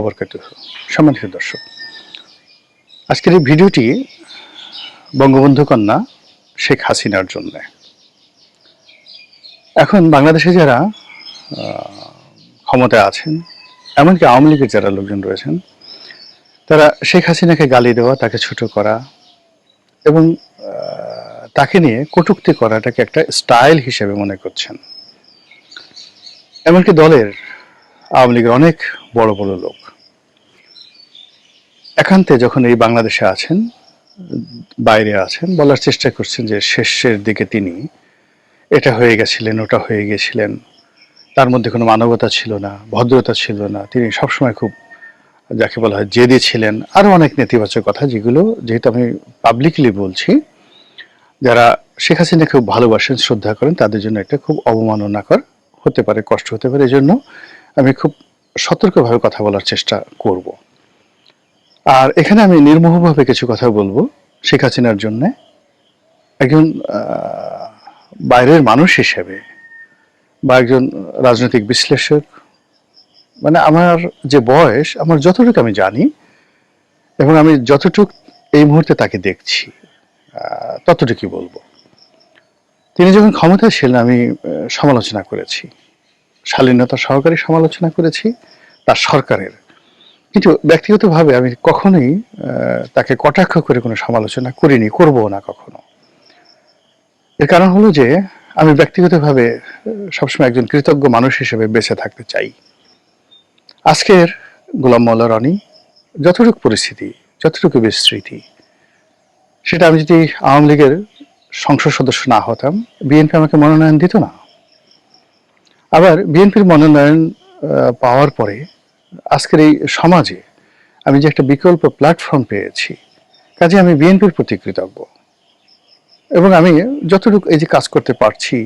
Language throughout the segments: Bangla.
অবরকাত সম্মানিত দর্শক। আজকের এই ভিডিওটি বঙ্গবন্ধু কন্যা শেখ হাসিনার জন্য। এখন বাংলাদেশে যারা ক্ষমতায় আছেন, এমনকি আওয়ামী লীগের যারা লোকজন রয়েছেন, তারা শেখ হাসিনাকে গালি দেওয়া, তাকে ছোট করা এবং তাকে নিয়ে কটূক্তি করাটাকে একটা স্টাইল হিসেবে মনে করছেন। এমনকি দলের আওয়ামী লীগের অনেক বড় বড় লোক। একান্তে যখন এই বাংলাদেশে আছেন, বাইরে আছেন, বলার চেষ্টা করছেন যে শেষের দিকে তিনি, এটা হয়ে গেছিলেন, ওটা হয়ে গেছিলেন, তার মধ্যে কোনো মানবতা ছিল না, ভদ্রতা ছিল না, তিনি সবসময় খুব, যাকে বলা হয় জেদি ছিলেন। আরও অনেক নেতিবাচক কথা যেগুলো, যেহেতু আমি পাবলিকলি বলছি, যারা শেখ হাসিনা খুব ভালোবাসেন, শ্রদ্ধা করেন, তাদের জন্য এটা খুব অবমাননাকর হতে পারে, কষ্ট হতে পারে এই জন্য আমি খুব সতর্কভাবে কথা বলার চেষ্টা করব। আর এখানে আমি নির্মোহভাবে কিছু কথা বলব শেখ হাসিনার জন্য। একজন বাইরের মানুষ হিসেবে বা একজন রাজনৈতিক বিশ্লেষক। মানে আমার যে বয়স, আমার যতটুকু আমি জানি এবং আমি যতটুক এই মুহূর্তে তাকে দেখছি ততটুকুই বলব। তিনি যখন ক্ষমতায় ছিলেন আমি সমালোচনা করেছি। শালীনতা সহকারী সমালোচনা করেছি, তার সরকারের কিন্তু ব্যক্তিগতভাবে আমি কখনোই তাকে কটাক্ষ করে কোনো সমালোচনা করিনি করব না কখনো। এর কারণ হলো যে, আমি ব্যক্তিগতভাবে সবসময় একজন কৃতজ্ঞ মানুষ হিসেবে বেঁচে থাকতে চাই। আজকের গোলাম মোল্লা রনি, যতটুকু পরিস্থিতি, যতটুকু বিস্তৃতি, সেটা আমি যদি আওয়ামী লীগের সংসদ সদস্য না হতাম, বিএনপি আমাকে মনোনয়ন দিত না। আবার বিএনপির মনোনয়ন পাওয়ার পরে আজকের এই সমাজে আমি যে একটা বিকল্প প্ল্যাটফর্ম পেয়েছি, কাজে আমি বিএনপির প্রতি কৃতজ্ঞ। এবং আমি যতটুকু এই যে কাজ করতে পারছি,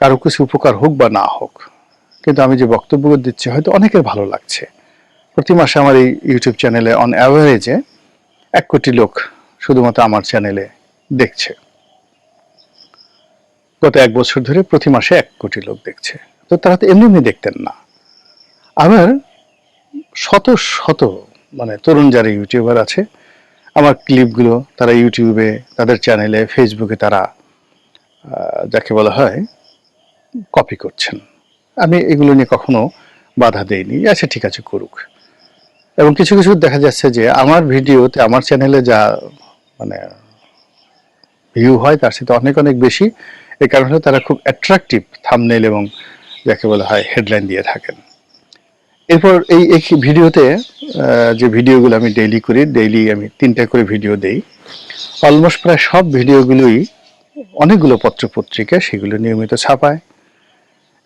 কারও কিছু উপকার হোক বা না হোক, কিন্তু আমি যে বক্তব্য দিচ্ছি হয়তো অনেকের ভালো লাগছে। প্রতি মাসে আমার এই ইউটিউব চ্যানেলে অন অ্যাভারেজে এক কোটি লোক শুধুমাত্র আমার চ্যানেলে দেখছে। গত এক বছর ধরে প্রতি মাসে এক কোটি লোক দেখছে। তো তারা তো এমনি এমনি দেখতেন না। আবার শত শত মানে তরুণ যারা ইউটিউবার আছে, আমার ক্লিপগুলো তারা ইউটিউবে, তাদের চ্যানেলে, ফেসবুকে তারা যাকে বলা হয় কপি করছেন। আমি এগুলো নিয়ে কখনো বাধা দেইনি। আচ্ছা ঠিক আছে, করুক। এবং কিছু কিছু দেখা যাচ্ছে যে আমার ভিডিওতে, আমার চ্যানেলে যা মানে ভিউ হয়, তার সাথে অনেক অনেক বেশি। এই কারণে তারা খুব অ্যাট্রাকটিভ থামনেল এবং যাকে বলা হয় হেডলাইন দিয়ে থাকেন। এরপর এই এই ভিডিওতে যে ভিডিওগুলো আমি ডেইলি করি ডেইলি আমি তিনটা করে ভিডিও দেই। অলমোস্ট প্রায় সব ভিডিওগুলোই অনেকগুলো পত্র পত্রিকা সেগুলো নিয়মিত ছাপায়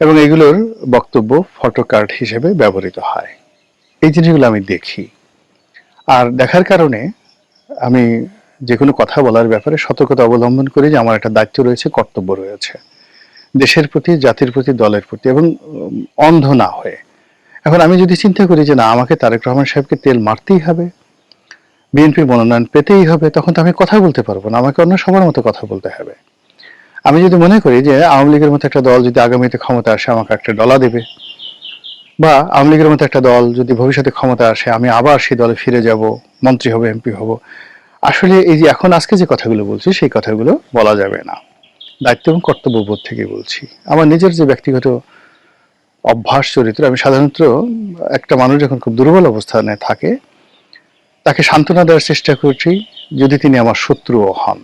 এবং এগুলোর বক্তব্য ফটো কার্ড হিসেবে ব্যবহৃত হয়। এই জিনিসগুলো আমি দেখি। আর দেখার কারণে আমি যে কোনো কথা বলার ব্যাপারে সতর্কতা অবলম্বন করি যে আমার একটা দায়িত্ব রয়েছে, কর্তব্য রয়েছে। দেশের প্রতি, জাতির প্রতি, দলের প্রতি এবং অন্ধ না হয়ে। এখন আমি যদি চিন্তা করি যে না, আমাকে তারেক রহমান সাহেবকে তেল মারতেই হবে বিএনপির মনোনয়ন পেতেই হবে, তখন তো আমি কথা বলতে পারব না, আমাকে অন্য সবার মতো কথা বলতে হবে। আমি যদি মনে করি যে আওয়ামী লীগের মতো একটা দল যদি আগামীতে ক্ষমতা আসে, আমাকে একটা ডলা দেবে, বা আওয়ামী লীগের মতো একটা দল যদি ভবিষ্যতে ক্ষমতা আসে, আমি আবার সেই দলে ফিরে যাব, মন্ত্রী হব, এমপি হব, আসলে এই যে এখন আজকে যে কথাগুলো বলছি, সেই কথাগুলো বলা যাবে না। দায়িত্ব এবং কর্তব্যবোধ থেকে বলছি। আমার নিজের যে ব্যক্তিগত অভ্যাস চরিত্র, আমি সাধারণত একটা মানুষ যখন খুব দুর্বল অবস্থানে থাকে, তাকে সান্ত্বনা দেওয়ার চেষ্টা করছি যদি তিনি আমার শত্রুও হন।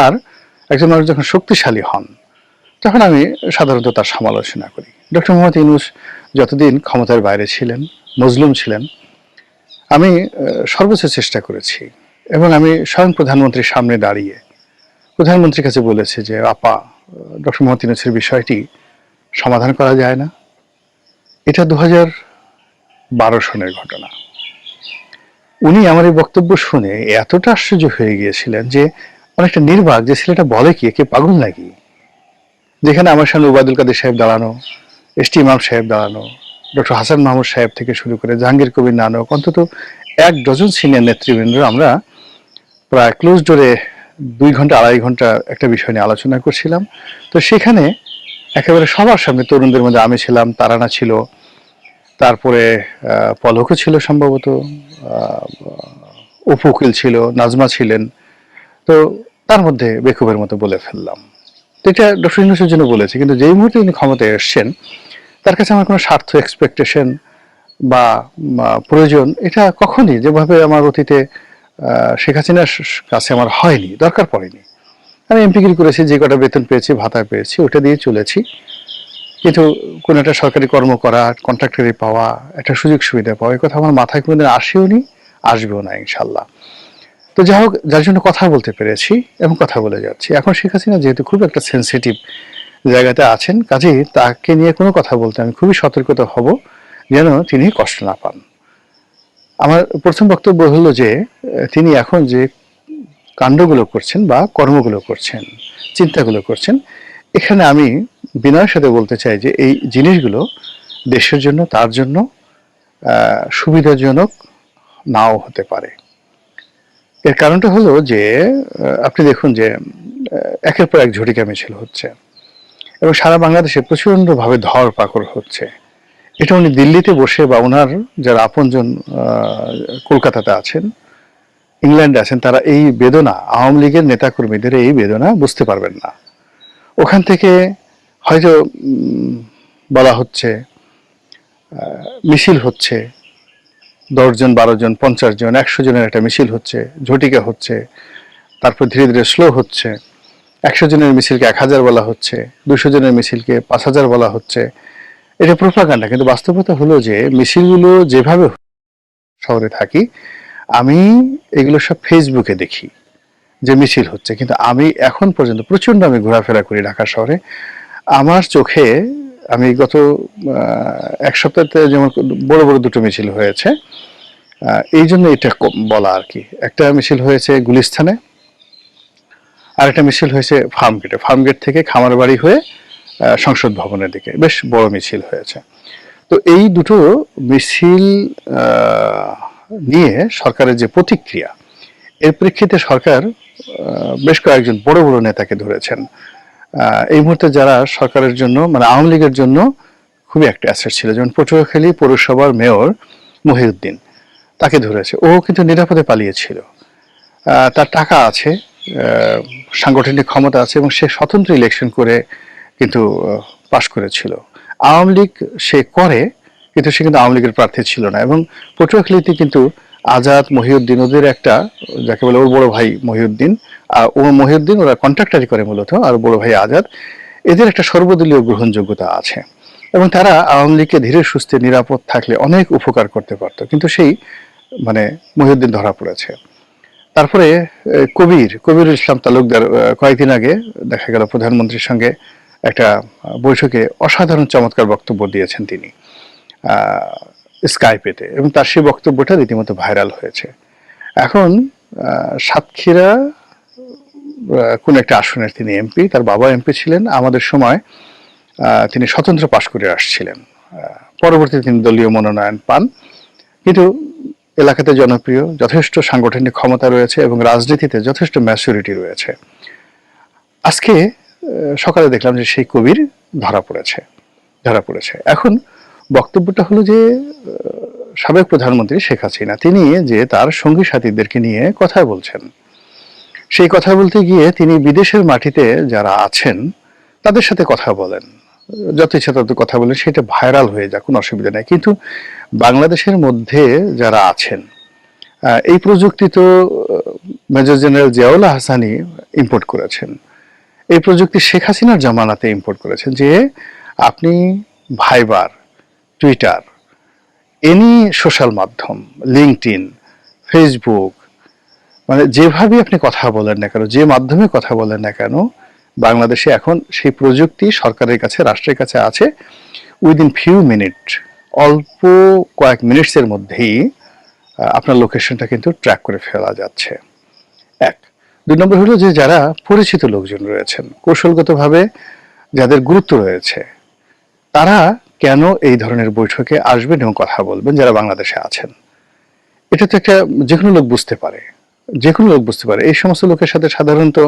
আর একজন মানুষ যখন শক্তিশালী হন, তখন আমি সাধারণত তার সমালোচনা করি। ডক্টর মোহাম্মদ ইউনুস যতদিন ক্ষমতার বাইরে ছিলেন, মজলুম ছিলেন, আমি সর্বোচ্চ চেষ্টা করেছি এবং আমি স্বয়ং প্রধানমন্ত্রীর সামনে দাঁড়িয়ে প্রধানমন্ত্রীর কাছে বলেছে যে, আপা ডক্টর মোহাম্মদ ইউনুসের বিষয়টি সমাধান করা যায় না। এটা দু হাজার বারো সনের ঘটনা। উনি আমার এই বক্তব্য শুনে এতটা আশ্চর্য হয়ে গিয়েছিলেন যে অনেকটা নির্বাক যে ছেলেটা বলে কি, একে পাগল নাকি? যেখানে আমার সামনে উবাদুল কাদের সাহেব দাঁড়ানো, এস টি ইমাম সাহেব দাঁড়ানো, ডক্টর হাসান মাহমুদ সাহেব থেকে শুরু করে জাহাঙ্গীর কবির নানক, অন্তত এক ডজন সিনিয়র নেতৃবৃন্দ আমরা প্রায় ক্লোজ ডোরে দুই ঘণ্টা, আড়াই ঘণ্টা একটা বিষয় নিয়ে আলোচনা করছিলাম। তো সেখানে একেবারে সবার সামনে তরুণদের মধ্যে আমি ছিলাম, তারানা ছিল। তারপরে পলকও ছিল সম্ভবত উকিল ছিল, নাজমা ছিলেন। তো তার মধ্যে বেকুবের মতো বলে ফেললাম। এটা ডক্টর ইউনুসের জন্য বলেছি, কিন্তু যেই মুহূর্তে তিনি ক্ষমতায় এসছেন, তার কাছে আমার কোনো স্বার্থ এক্সপেকটেশন বা প্রয়োজন, এটা কখনই যেভাবে আমার অতীতে শেখ হাসিনার কাছে আমার হয়নি, দরকার পড়েনি। আমি এমপিগিরি করেছি, যে কটা বেতন পেয়েছি, ভাতা পেয়েছি, ওটা দিয়ে চলেছি। কিন্তু কোনো একটা সরকারি কর্ম করা কন্ট্রাক্টারি পাওয়া, একটা সুযোগ সুবিধা পাওয়া, এই কথা আমার মাথায় কোনোদিন আসেও নি, আসবেও না, ইনশাল্লাহ। তো যাই হোক, যার জন্য কথা বলতে পেরেছি এবং কথা বলে যাচ্ছি। এখন শেখ হাসিনা যেহেতু খুব একটা সেন্সিটিভ জায়গাতে আছেন, কাজেই তাকে নিয়ে কোনো কথা বলতে আমি খুবই সতর্কতা হব, যেন তিনি কষ্ট না পান। আমার প্রথম বক্তব্য হলো যে, তিনি এখন যে কাণ্ডগুলো করছেন বা কর্মগুলো করছেন, চিন্তাগুলো করছেন, এখানে আমি বিনয়ের সাথে বলতে চাই যে এই জিনিসগুলো দেশের জন্য, তার জন্য সুবিধাজনক নাও হতে পারে। এর কারণটা হলো যে আপনি দেখুন যে একের পর এক ঝটিকা মিছিল হচ্ছে এবং সারা বাংলাদেশে প্রচণ্ডভাবে ধর পাকড় হচ্ছে। এটা উনি দিল্লিতে বসে বা ওনার যারা আপনজন কলকাতাতে আছেন ইংল্যান্ডে আছেন, তারা এই বেদনা, আওয়ামী লীগের নেতাকর্মীদের এই বেদনা বুঝতে পারবেন না। ওখান থেকে হয়তো বলা হচ্ছে মিছিল হচ্ছে দশজন বারো জন, পঞ্চাশ জন, একশো জনের একটা মিছিল হচ্ছে, ঝটিকা হচ্ছে, তারপর ধীরে ধীরে স্লো হচ্ছে, একশো জনের মিছিলকে এক হাজার বলা হচ্ছে, দুশো জনের মিছিলকে পাঁচ হাজার বলা হচ্ছে। এটা প্রোপাগান্ডা কিন্তু বাস্তবতা হলো যে, মিছিলগুলো যেভাবে শহরে থাকি আমি এগুলো সব ফেসবুকে দেখি, যে মিছিল হচ্ছে। কিন্তু আমি এখন পর্যন্ত প্রচণ্ড আমি ঘোরাফেরা করি ঢাকা শহরে। আমার চোখে, আমি গত এক সপ্তাহতে যেমন বড় বড় দুটো মিছিল হয়েছে এই জন্য এটা বলা আর কি। একটা মিছিল হয়েছে গুলিস্থানে আর একটা মিছিল হয়েছে ফার্মগেটে। ফার্মগেট থেকে খামার বাড়ি হয়ে সংসদ ভবনের দিকে। বেশ বড় মিছিল হয়েছে। তো এই দুটো মিছিল নিয়ে সরকারের যে প্রতিক্রিয়া, এর প্রেক্ষিতে সরকার বেশ কয়েকজন বড় বড় নেতাকে ধরেছেন। এই মুহূর্তে যারা সরকারের জন্য মানে আওয়ামী লীগের জন্য খুবই একটা অ্যাসেট ছিল, যেমন পটুয়াখালী পৌরসভার মেয়র মহিউদ্দিন, তাকে ধরেছে। ও কিন্তু নিরাপদে পালিয়েছিল। তার টাকা আছে সাংগঠনিক ক্ষমতা আছে এবং সে স্বতন্ত্র ইলেকশন করে কিন্তু পাশ করেছিল। আওয়ামী লীগ সে করে কিন্তু সে কিন্তু আওয়ামী লীগের প্রার্থী ছিল না। এবং পটুয়াখালীতে কিন্তু আজাদ মহিউদ্দিন ওদের একটা, যাকে বলে ওর বড় ভাই মহিউদ্দিন ও মহিউদ্দিন ওরা কন্ট্রাক্টারি করে মূলত, আর বড় ভাই আজাদ। এদের একটা সর্বদলীয় গ্রহণযোগ্যতা আছে। এবং তারা আওয়ামী লীগকে ধীরে সুস্থে নিরাপদ থাকলে অনেক উপকার করতে পারতো। কিন্তু সেই মানে মহিউদ্দিন ধরা পড়েছে। তারপরে কবির কবিরুল ইসলাম তালুকদার কয়েকদিন আগে দেখা গেল প্রধানমন্ত্রীর সঙ্গে একটা বৈঠকে অসাধারণ চমৎকার বক্তব্য দিয়েছেন তিনি। স্কাইপেতে এবং তার সেই বক্তব্যটা রীতিমতো ভাইরাল হয়েছে। এখন সাতক্ষীরা কোন একটা আসনের তিনি এমপি, তার বাবা এমপি ছিলেন। আমাদের সময় তিনি স্বতন্ত্র পাশ করে আসছিলেন। পরবর্তীতে তিনি দলীয় মনোনয়ন পান। কিন্তু এলাকাতে জনপ্রিয়, যথেষ্ট সাংগঠনিক ক্ষমতা রয়েছে এবং রাজনীতিতে যথেষ্ট ম্যাচুরিটি রয়েছে। আজকে সকালে দেখলাম যে সেই কবির ধরা পড়েছে। ধরা পড়েছে। এখন বক্তব্যটা হলো যে সাবেক প্রধানমন্ত্রী শেখ হাসিনা, তিনি যে তার সঙ্গী সাথীদেরকে নিয়ে কথা বলছেন, সেই কথা বলতে গিয়ে তিনি বিদেশের মাটিতে যারা আছেন, তাদের সাথে কথা বলেন। যত ইচ্ছা তত কথা বলেন, সেটা ভাইরাল হয়ে যাক, কোনো অসুবিধা নেই। কিন্তু বাংলাদেশের মধ্যে যারা আছেন এই প্রযুক্তি তো major general Ziaul Hasani import করেছেন। এই প্রযুক্তি শেখ হাসিনার জামানাতে ইম্পোর্ট করেছেন যে, আপনি ভাইবার টুইটার এনি সোশ্যাল মাধ্যম লিঙ্কড ইন ফেসবুক মানে যেভাবে আপনি কথা বলেন না কেন, যে মাধ্যমে কথা বলেন না কেন, বাংলাদেশে এখন সেই প্রযুক্তি সরকারের কাছে, রাষ্ট্রের কাছে আছে। উইদিন ফিউ মিনিট অল্প কয়েক মিনিটসের মধ্যেই আপনার লোকেশনটা কিন্তু ট্র্যাক করে ফেলা যাচ্ছে। এক। দুই নম্বর হলো যে যারা পরিচিত লোকজন রয়েছেন, কৌশলগতভাবে যাদের গুরুত্ব রয়েছে, তারা কেন এই ধরনের বৈঠকে আসবেন এবং কথা বলবেন যারা বাংলাদেশে আছেন? এটা তো একটা যে কোনো লোক বুঝতে পারে। যে কোনো লোক বুঝতে পারে। এই সমস্ত লোকের সাথে সাধারণত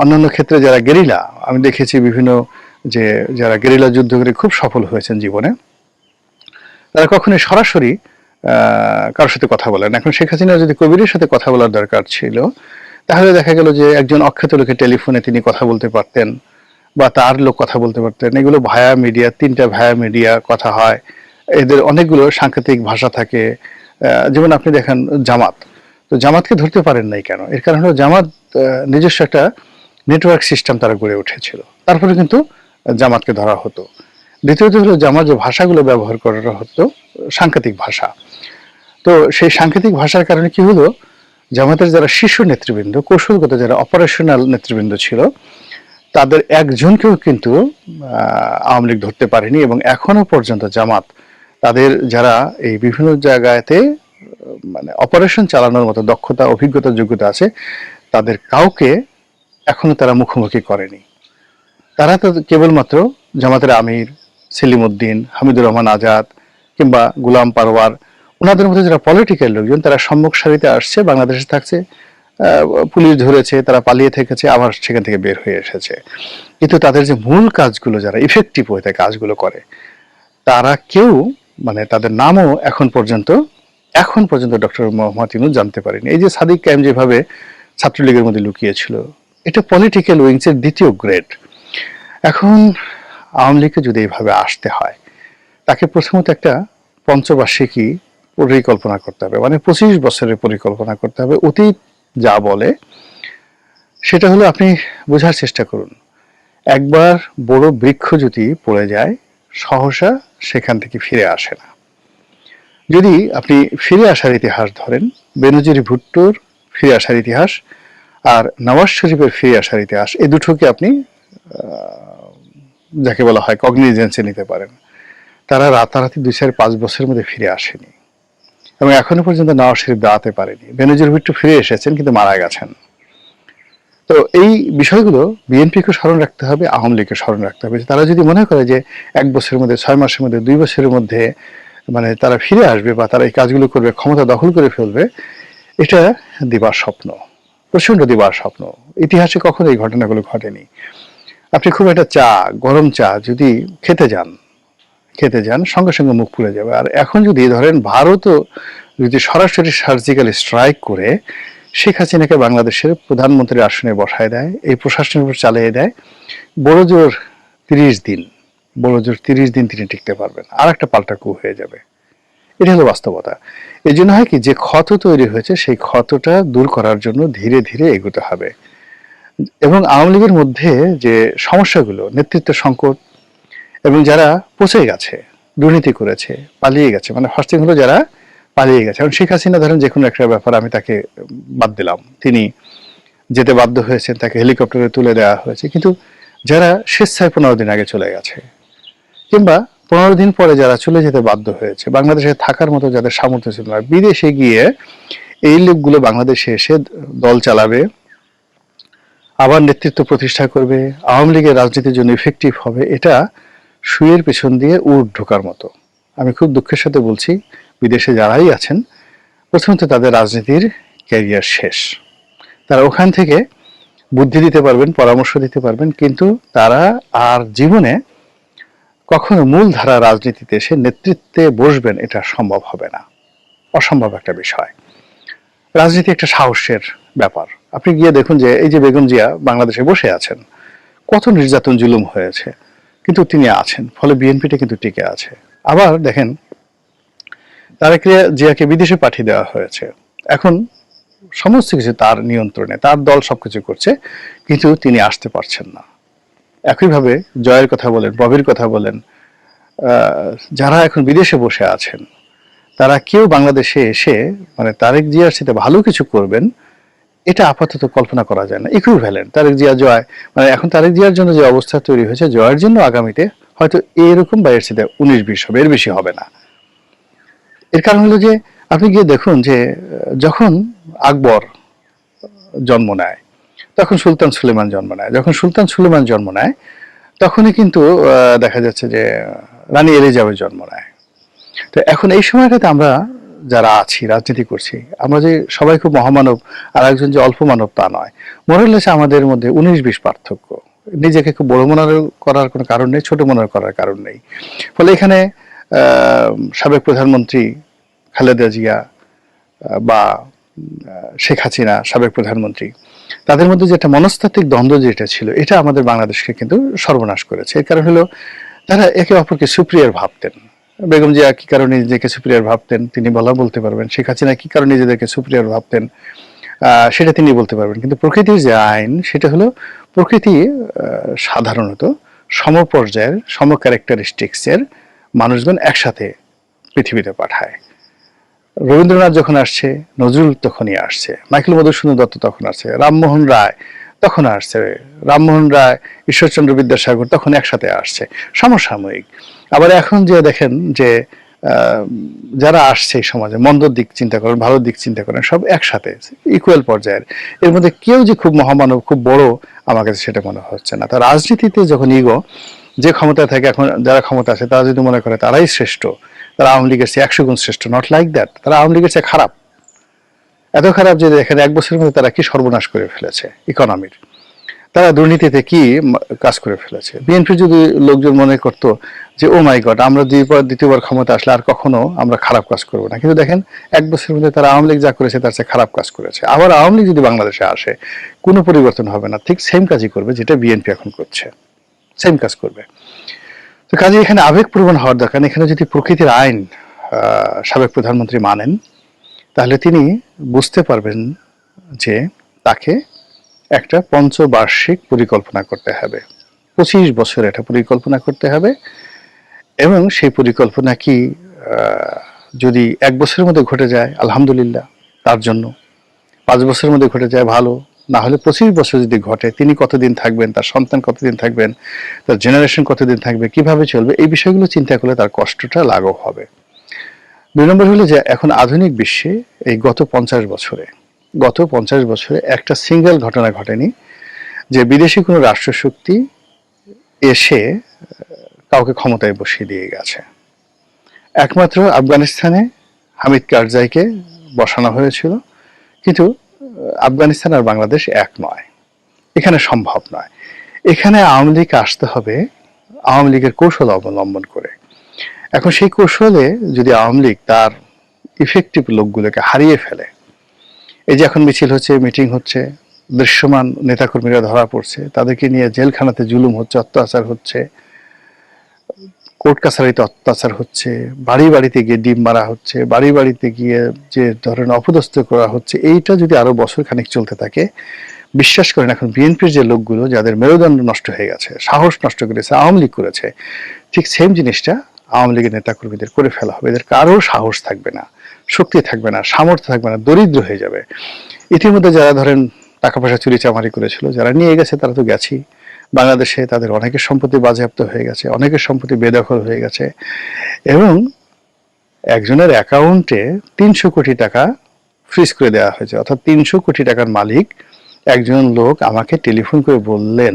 অন্যান্য ক্ষেত্রে যারা গেরিলা, আমি দেখেছি বিভিন্ন যে যারা গেরিলা যুদ্ধ করে খুব সফল হয়েছেন জীবনে, তারা কখনোই সরাসরি কারোর সাথে কথা বলেন এখন শেখ হাসিনা যদি কবিরের সাথে কথা বলার দরকার ছিল, তাহলে দেখা গেল যে একজন অখ্যাত লোকের টেলিফোনে তিনি কথা বলতে পারতেন। বা তার লোক কথা বলতে পারতেন। এগুলো ভায়া মিডিয়া তিনটা ভায়া মিডিয়া কথা হয়। এদের অনেকগুলো সাংকেতিক ভাষা থাকে। যেমন আপনি দেখেন জামাত। তো জামাতকে ধরতে পারেন নাই কেন? এর কারণ জামাত নিজস্ব একটা নেটওয়ার্ক সিস্টেম তারা গড়ে উঠেছিল। তারপরে কিন্তু জামাতকে ধরা হতো। দ্বিতীয়ত হলো জামাত যে ভাষাগুলো ব্যবহার করা হতো সাংকেতিক ভাষা। তো সেই সাংকেতিক ভাষার কারণে কি হলো? জামাতের যারা শীর্ষ নেতৃবৃন্দ, কৌশলগত যারা অপারেশনাল নেতৃবৃন্দ ছিল তাদের একজনকেও কিন্তু আওয়ামী লীগ ধরতে পারেনি এবং এখনও পর্যন্ত জামাত তাদের যারা এই বিভিন্ন জায়গাতে মানে অপারেশন চালানোর মতো দক্ষতা, অভিজ্ঞতা, যোগ্যতা আছে, তাদের কাউকে এখনও তারা মুখোমুখি করেনি। তারা তো কেবলমাত্র জামাতের আমির সেলিম উদ্দিন হামিদুর রহমান আজাদ কিংবা গুলাম পারওয়ার, ওনাদের মধ্যে যারা পলিটিক্যাল লোকজন, তারা সম্মুখ সারিতে আসছে, বাংলাদেশে থাকছে পুলিশ ধরেছে, তারা পালিয়ে থেকেছে, আবার সেখান থেকে বের হয়ে এসেছে। কিন্তু তাদের যে মূল কাজগুলো, যারা ইফেক্টিভ হয়ে থাকে কাজগুলো করে, তারা কেউ মানে তাদের নামও এখন পর্যন্ত এখন পর্যন্ত ডক্টর মোহাম্মদ ইনুস জানতে পারেনি। এই যে সাদিক ক্যাম যেভাবে ছাত্রলীগের মধ্যে লুকিয়েছিল, এটা পলিটিক্যাল উইংসের দ্বিতীয় গ্রেড এখন আওয়ামী লীগকে যদি এইভাবে আসতে হয়, তাকে প্রথমত একটা পঞ্চবার্ষিকী পরিকল্পনা করতে হবে মানে পঁচিশ বছরের পরিকল্পনা করতে হবে, অতীত যা বলে, সেটা হলো আপনি বোঝার চেষ্টা করুন। একবার বড় বৃক্ষ যদি পড়ে যায়, সহসা সেখান থেকে ফিরে আসে না। যদি আপনি ফিরে আসার ইতিহাস ধরেন, বেনজির ভুট্টোর ফিরে আসার ইতিহাস আর নওয়াজ শরীফের ফিরে আসার ইতিহাস এই দুটোকে আপনি যাকে বলা হয় কগনিজেন্সে নিতে পারেন। তারা রাতারাতি দুই চার পাঁচ বছরের মধ্যে ফিরে আসেনি। এবং এখনও পর্যন্ত নওয়াজ শরীফ দাঁড়াতে পারেনি। বেনজির ভুট্টো ফিরে এসেছেন, কিন্তু মারা গেছেন। তো এই বিষয়গুলো বিএনপিকে স্মরণ রাখতে হবে, আওয়ামী লীগকে স্মরণ রাখতে হবে। তারা যদি মনে করে যে এক বছরের মধ্যে, ছয় মাসের মধ্যে, দুই বছরের মধ্যে মানে তারা ফিরে আসবে বা তারা এই কাজগুলো করবে, ক্ষমতা দখল করে ফেলবে, এটা দিবার স্বপ্ন। প্রচণ্ড দিবার স্বপ্ন। ইতিহাসে কখনো এই ঘটনাগুলো ঘটেনি। আপনি খুব একটা চা, গরম চা যদি খেতে যান খেতে যান, সঙ্গে সঙ্গে মুখ পুড়ে যাবে। আর এখন যদি ধরেন ভারতও যদি সরাসরি সার্জিক্যাল স্ট্রাইক করে, শেখ হাসিনাকে বাংলাদেশের প্রধানমন্ত্রীর আসনে বসায় দেয়, এই প্রশাসনের উপর চালিয়ে দেয় বড় জোর তিরিশ দিন বড় জোর তিরিশ দিন তিনি টিকতে পারবেন আর একটা পাল্টা কু হয়ে যাবে। এটা হলো বাস্তবতা। এই জন্য হয় কি, যে ক্ষত তৈরি হয়েছে, সেই ক্ষতটা দূর করার জন্য ধীরে ধীরে এগোতে হবে। এবং আওয়ামী লীগের মধ্যে যে সমস্যাগুলো, নেতৃত্ব সংকট এবং যারা পচে গেছে, দুর্নীতি করেছে, পালিয়ে গেছে মানে ফার্স্ট হলো যারা পালিয়ে গেছে। এখন শেখ হাসিনা ধরেন যে কোনো একটা ব্যাপার আমি তাকে বাদ দিলাম। তিনি যেতে বাধ্য হয়েছেন, তাকে হেলিকপ্টারে তুলে দেওয়া হয়েছে। কিন্তু যারা স্বেচ্ছায় পনেরো দিন আগে চলে গেছে, কিংবা পনেরো দিন পরে যারা চলে যেতে বাধ্য হয়েছে, বাংলাদেশে থাকার মতো যাদের সামর্থ্য ছিল না, বিদেশে গিয়ে এই লোকগুলো বাংলাদেশে এসে দল চালাবে, আবার নেতৃত্ব প্রতিষ্ঠা করবে, আওয়ামী লীগের রাজনীতির জন্য ইফেক্টিভ হবে, এটা শুয়ের পেছন দিয়ে উট ঢোকার মতো। আমি খুব দুঃখের সাথে বলছি, বিদেশে যারাই আছেন, প্রথমত তাদের রাজনীতির ক্যারিয়ার শেষ। তারা ওখান থেকে বুদ্ধি দিতে পারবেন, পরামর্শ দিতে পারবেন, কিন্তু তারা আর জীবনে কখনো মূলধারা রাজনীতিতে এসে নেতৃত্বে বসবেন এটা সম্ভব হবে না। অসম্ভব একটা বিষয়। রাজনীতি একটা সাহসের ব্যাপার। আপনি গিয়ে দেখুন যে এই যে বেগম জিয়া বাংলাদেশে বসে আছেন, কত নির্যাতন জুলুম হয়েছে। কিন্তু তিনি আছেন, ফলে বিএনপিটা কিন্তু টিকে আছে। আবার দেখেন, তারেক জিয়াকে বিদেশে পাঠিয়ে দেওয়া হয়েছে। এখন সমস্ত কিছু তার নিয়ন্ত্রণে, তার দল সবকিছু করছে, কিন্তু তিনি আসতে পারছেন না। একইভাবে জয়ের কথা বলেন, ববির কথা বলেন যারা এখন বিদেশে বসে আছেন, তারা কেউ বাংলাদেশে এসে মানে তারেক জিয়ার সাথে ভালো কিছু করবেন এটা আপাতত কল্পনা করা যায় না ইকুইভ্যালেন্ট তারেক জিয়া জয় মানে এখন তারেক জিয়ার জন্য যে অবস্থা তৈরি হয়েছে, জয়ের জন্য আগামীতে হয়তো এরকম বা এর সাথে উনিশ বিশ হবে, এর বেশি হবে না। এর কারণ হলো যে, আপনি গিয়ে দেখুন যে, যখন আকবর জন্ম নেয়, তখন সুলতান সুলেমান জন্ম নেয়, যখন সুলতান সুলেমান জন্ম নেয়, তখনই কিন্তু দেখা যাচ্ছে যে রানী এলিজাবেথ জন্ম নেয়। তো এখন এই সময়টাতে আমরা যারা আছি, রাজনীতি করছি, আমরা যে সবাই খুব মহামানব, আর একজন যে অল্প মানব তা নয়। মোরালেস আমাদের মধ্যে উনিশ বিশ পার্থক্য। নিজেকে খুব বড় মনে করার কোনো কারণ নেই, ছোট মনে করার কারণ নেই। ফলে এখানে সাবেক প্রধানমন্ত্রী খালেদা জিয়া বা শেখ হাসিনা, সাবেক প্রধানমন্ত্রী, তাদের মধ্যে যেটা মনস্তাত্ত্বিক দ্বন্দ্ব যেটা ছিল, এটা আমাদের বাংলাদেশকে কিন্তু সর্বনাশ করেছে। এর কারণ হলো, তারা একে অপরকে সুপ্রিয়ার ভাবতেন। বেগম জিয়া কি কারণে নিজেকে সুপ্রিয়ার ভাবতেন? তিনি বলা বলতে পারবেন। শেখ হাসিনা কি কারণে নিজেদেরকে সুপ্রিয়ার ভাবতেন? সেটা তিনি বলতে পারবেন। কিন্তু প্রকৃতির যে আইন, সেটা হলো প্রকৃতি সাধারণত সমপর্যায়ের সম ক্যারেক্টারিস্টিক্সের মানুষজন একসাথে পৃথিবীতে পাঠায়। রবীন্দ্রনাথ যখন আসছে, নজরুল তখনই আসছে, মাইকেল মধুসূদন দত্ত তখন আসছে, রামমোহন রায় তখন আসছে, রামমোহন রায়, ঈশ্বরচন্দ্র বিদ্যাসাগর তখন একসাথে আসছে। সমসাময়িক আবার এখন যে দেখেন যে যারা আসছে এই সমাজে, মন্দর দিক চিন্তা করেন ভালো দিক চিন্তা করেন, সব একসাথে ইকুয়াল পর্যায়ের। এর মধ্যে কেউ যে খুব মহামানব, খুব বড়, আমার কাছে সেটা মনে হচ্ছে না। তার রাজনীতিতে যখন ইগো যে ক্ষমতা থাকে এখন, যারা ক্ষমতা আছে, তারা যদি মনে করে তারাই শ্রেষ্ঠ, তারা আওয়ামী লীগের চেয়ে একশো গুণ শ্রেষ্ঠ নট লাইক দ্যাট তারা আওয়ামী লীগের চেয়ে খারাপ। এত খারাপ যে দেখেন এক বছরের মধ্যে তারা কি সর্বনাশ করে ফেলেছে ইকোনমির তারা দুর্নীতিতে কি কাজ করে ফেলেছে? বিএনপি যদি লোকজন মনে করতো যে ও মাই গড আমরা দ্বিতীয়বার দ্বিতীয়বার ক্ষমতা আসলে আর কখনো আমরা খারাপ কাজ করব না। কিন্তু দেখেন, এক বছরের মধ্যে তারা আওয়ামী লীগ যা করেছে তার চেয়ে খারাপ কাজ করেছে। আবার আওয়ামী লীগ যদি বাংলাদেশে আসে, কোনো পরিবর্তন হবে না। ঠিক সেম কাজই করবে যেটা বিএনপি এখন করছে। সেম কাজ করবে। তো কাজে এখানে আবেগপ্রবণ হওয়ার দরকার এখানে যদি প্রকৃতির আইন সাবেক প্রধানমন্ত্রী মানেন, তাহলে তিনি বুঝতে পারবেন যে তাকে একটা পঞ্চবার্ষিক পরিকল্পনা করতে হবে। পঁচিশ বছর একটা পরিকল্পনা করতে হবে এবং সেই পরিকল্পনা কি যদি এক বছরের মধ্যে ঘটে যায়, আলহামদুলিল্লাহ, তার জন্য। পাঁচ বছরের মধ্যে ঘটে যায়, ভালো। না হলে পঁচিশ বছর যদি ঘটে, তিনি কতদিন থাকবেন, তার সন্তান কতদিন থাকবেন, তার জেনারেশন কতদিন থাকবে, কীভাবে চলবে, এই বিষয়গুলো চিন্তা করলে তার কষ্টটা লাঘব হবে। দুই নম্বর হলো যে, এখন আধুনিক বিশ্বে এই গত পঞ্চাশ বছরে গত পঞ্চাশ বছরে একটা সিঙ্গেল ঘটনা ঘটেনি, যে বিদেশি কোনো রাষ্ট্রশক্তি এসে কাউকে ক্ষমতায় বসিয়ে দিয়ে গেছে। একমাত্র আফগানিস্তানে হামিদ কারজাইকে বসানো হয়েছিল, কিন্তু আফগানিস্তান আর বাংলাদেশ এক নয়। এখানে সম্ভব নয়। এখানে আওয়ামী লীগ আসতে হবে আওয়ামী লীগের কৌশল অবলম্বন করে। এখন সেই কৌশলে যদি আওয়ামী লীগ তার ইফেক্টিভ লোকগুলোকে হারিয়ে ফেলে এই যে এখন মিছিল হচ্ছে, মিটিং হচ্ছে, দৃশ্যমান নেতাকর্মীরা ধরা পড়ছে, তাদেরকে নিয়ে জেলখানাতে জুলুম হচ্ছে, অত্যাচার হচ্ছে কোর্ট কাছারিতে অত্যাচার হচ্ছে, বাড়ি বাড়িতে গিয়ে ডিম মারা হচ্ছে, বাড়ি বাড়িতে গিয়ে যে ধরেন অপদস্থ করা হচ্ছে, এইটা যদি আরও বছর খানিক চলতে থাকে, বিশ্বাস করেন এখন বিএনপির যে লোকগুলো, যাদের মেরুদণ্ড নষ্ট হয়ে গেছে, সাহস নষ্ট করেছে, আওয়ামী লীগ করেছে, ঠিক সেম জিনিসটা আওয়ামী লীগের নেতাকর্মীদের করে ফেলা হবে। এদের কারও সাহস থাকবে না, শক্তি থাকবে না, সামর্থ্য থাকবে না, দরিদ্র হয়ে যাবে। ইতিমধ্যে যারা ধরেন টাকা পয়সা চুরি চামারি করেছিল, যারা নিয়ে গেছে তারা তো গেছি বাংলাদেশে তাদের অনেকের সম্পত্তি বাজেয়াপ্ত হয়ে গেছে, অনেকের সম্পত্তি বেদখল হয়ে গেছে এবং একজনের অ্যাকাউন্টে তিনশো কোটি টাকা ফ্রিজ করে দেওয়া হয়েছে। অর্থাৎ তিনশো কোটি টাকার মালিক একজন লোক আমাকে টেলিফোন করে বললেন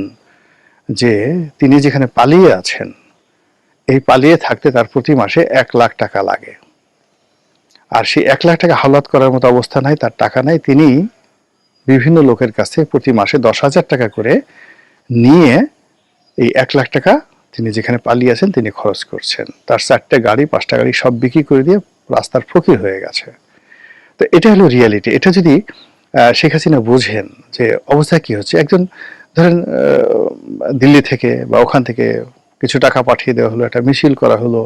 যে, তিনি যেখানে পালিয়ে আছেন এই পালিয়ে থাকতে তার প্রতি মাসে এক লাখ টাকা লাগে। আর সেই এক লাখ টাকা হাওলাত করার মতো অবস্থা নাই, তার টাকা নাই। তিনি বিভিন্ন লোকের কাছে প্রতি মাসে দশ হাজার টাকা করে নিয়ে এই এক লাখ টাকা তিনি যেখানে পালিয়ে আছেন, তিনি খরচ করছেন। তার চারটে গাড়ি, পাঁচটা গাড়ি সব বিক্রি করে দিয়ে রাস্তার ফকির হয়ে গেছে। তো এটা হলো রিয়ালিটি। এটা যদি শেখ হাসিনা বোঝেন যে অবস্থা কি হচ্ছে, একজন ধরেন দিল্লি থেকে বা ওখান থেকে কিছু টাকা পাঠিয়ে দেওয়া হলো, একটা মিছিল করা হলো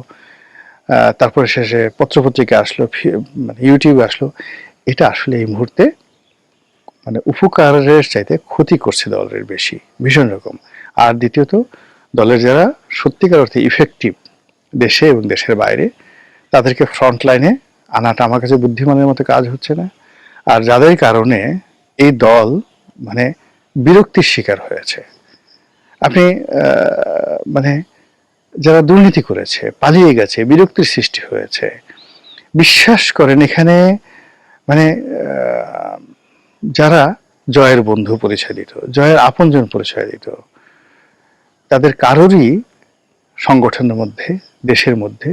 তারপরে শেষে পত্রপত্রিকা আসলো মানে ইউটিউবে আসলো। এটা আসলে এই মুহূর্তে মানে উপকারের চাইতে ক্ষতি করছে দলের বেশি, ভীষণ রকম। আর দ্বিতীয়ত, দলের যারা সত্যিকার অর্থে ইফেক্টিভ দেশে এবং দেশের বাইরে, তাদেরকে ফ্রন্ট লাইনে আনাটা আমার কাছে বুদ্ধিমানের মতো কাজ হচ্ছে না। আর যাদের কারণে এই দল মানে বিরক্তির শিকার হয়েছে। আপনি আহ, মানে যারা দুর্নীতি করেছে পালিয়ে গেছে বিরক্তির সৃষ্টি হয়েছে বিশ্বাস করেন এখানে মানে যারা জয়ের বন্ধু পরিচয় দিত জয়ের আপনজন পরিচয় দিত তাদের কারোরই সংগঠনের মধ্যে দেশের মধ্যে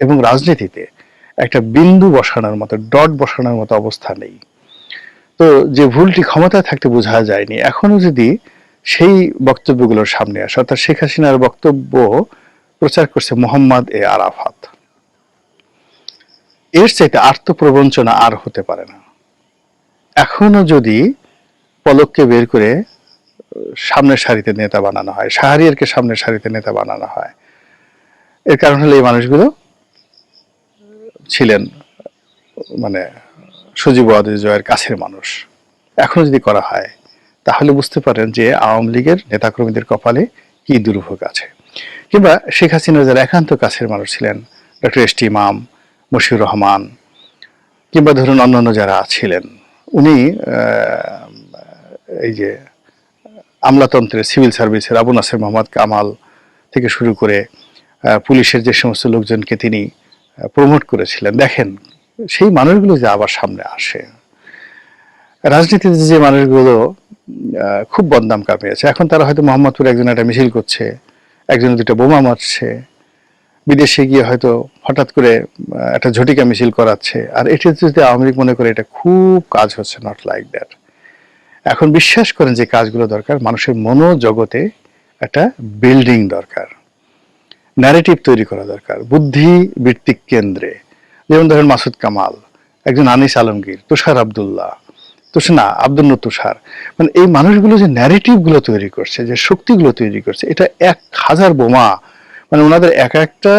এবং রাজনীতিতে একটা বিন্দু বসানোর মতো ডট বসানোর মতো অবস্থা নেই। তো যে ভুলটি ক্ষমতায় থাকতে বোঝা যায়নি এখনও যদি সেই বক্তব্যগুলোর সামনে আসে। অর্থাৎ শেখ হাসিনার বক্তব্য প্রচার করছে মোহাম্মদ এ আরাফাত। এর চাইতে আত্মপ্রবঞ্চনা আর হতে পারে না। এখনও যদি পলককে বের করে সামনের সারিতে নেতা বানানো হয়, শাহরিয়ারকে সামনের সারিতে নেতা বানানো হয়, এর কারণ হলো এই মানুষগুলো ছিলেন মানে সজীব জয়ের কাছের মানুষ। এখনও যদি করা হয় তাহলে বুঝতে পারেন যে আওয়ামী লীগের নেতাকর্মীদের কপালে কি দুর্ভোগ আছে। কিংবা শেখ হাসিনার যারা একান্ত কাছের মানুষ ছিলেন, ডক্টর এস টি ইমাম, মশিউর রহমান, কিংবা ধরুন অন্যান্য যারা ছিলেন, উনি এই যে আমলাতন্ত্রের সিভিল সার্ভিসের আবু নাসের মোহাম্মদ কামাল থেকে শুরু করে পুলিশের যে সমস্ত লোকজনকে তিনি প্রমোট করেছিলেন, দেখেন সেই মানুষগুলো যে আবার সামনে আসে। রাজনীতিতে যে মানুষগুলো খুব বদনাম কামিয়েছে এখন তারা হয়তো মোহাম্মদপুর একজন একটা মিছিল করছে, একজন দুটো বোমা মারছে, বিদেশে গিয়ে হয়তো হঠাৎ করে একটা ঝটিকা মিছিল করাচ্ছে। আর এটা যদি আওয়ামী মনে করে, এটা খুব কাজ হচ্ছে নট লাইক দ্যাট এখন বিশ্বাস করেন যে কাজগুলো দরকার, মানুষের মনোজগতে একটা বিল্ডিং দরকার ন্যারেটিভ তৈরি করা দরকার বুদ্ধি বৃত্তিক কেন্দ্রে। যেমন ধরেন মাসুদ কামাল, একজন আনিস আলমগীর, তুষার আবদুল্লাহ তুষার না, আব্দুল তুষার। মানে এই মানুষগুলো যে ন্যারেটিভগুলো তৈরি করছে, যে শক্তিগুলো তৈরি করছে, এটা এক হাজার বোমা। মানে ওনাদের এক একটা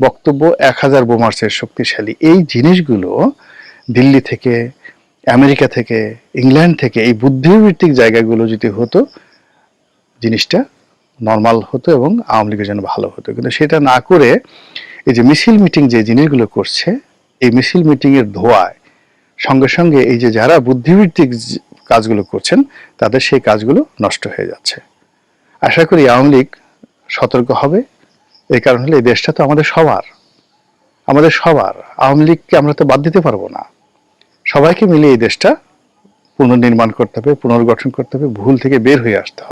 বক্তব্য এক হাজার বোমার চেয়ে শক্তিশালী। এই জিনিসগুলো দিল্লি থেকে, আমেরিকা থেকে, ইংল্যান্ড থেকে, এই বুদ্ধিভিত্তিক জায়গাগুলো যদি হতো, জিনিসটা নর্মাল হতো এবং আওয়ামী লীগের জন্য ভালো হতো। কিন্তু সেটা না করে এই যে মিছিল মিটিং যে জিনিসগুলো করছে, এই মিছিল মিটিং এর ধোয়ায় সঙ্গে সঙ্গে এই যে যারা বুদ্ধিবৃত্তিক কাজগুলো করছেন, তাদের সেই কাজগুলো নষ্ট হয়ে যাচ্ছে। আশা করি আওয়ামী লীগ সতর্ক হবে। এই কারণ হলে এই দেশটা তো আমাদের সবার। আমাদের সবার। আওয়ামী লীগকে আমরা তো বাদ দিতে পারব না। সবাইকে মিলে এই দেশটা পুনর্নির্মাণ করতে হবে, পুনর্গঠন করতে হবে, ভুল থেকে বের হয়ে আসতে হবে।